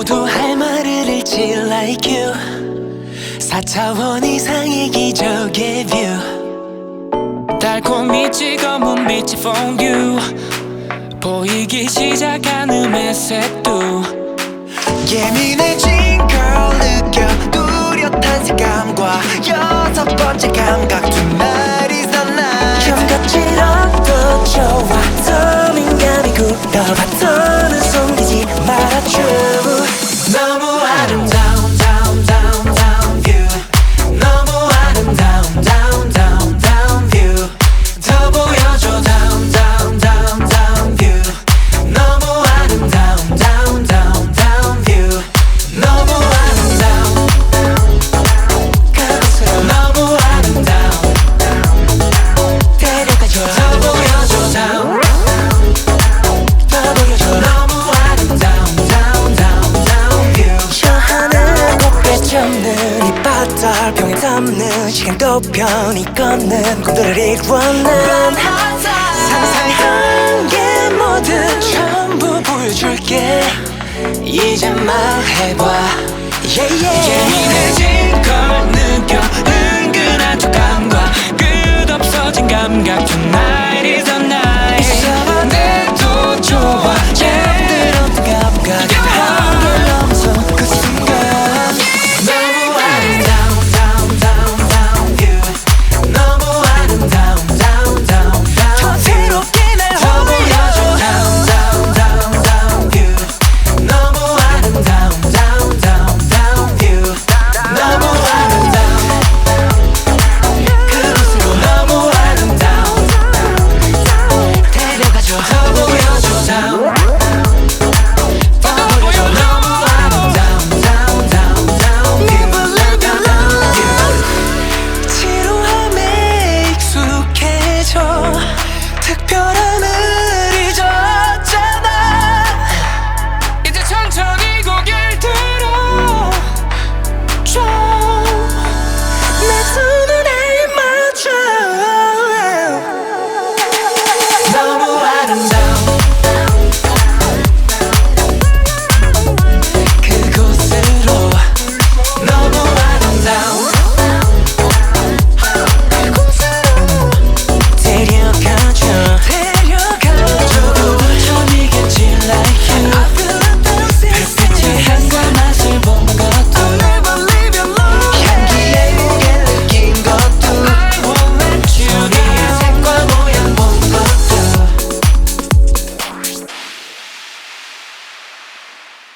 모두 할 말을 잃지 like you. 4차원 이상의 기적의 뷰 달콤이 찍어문 빛이 퐁듀 보이기 시작하는 메세도 예민해진 걸 느껴 뚜렷한 색감과 여섯 번째 감각 두마 접는 이 바다 병에 담는 시간도 편히 걷는 꿈들을 이루어낸 상상한 게 뭐든 전부 보여줄게. 이제 말해봐. Yeah, yeah.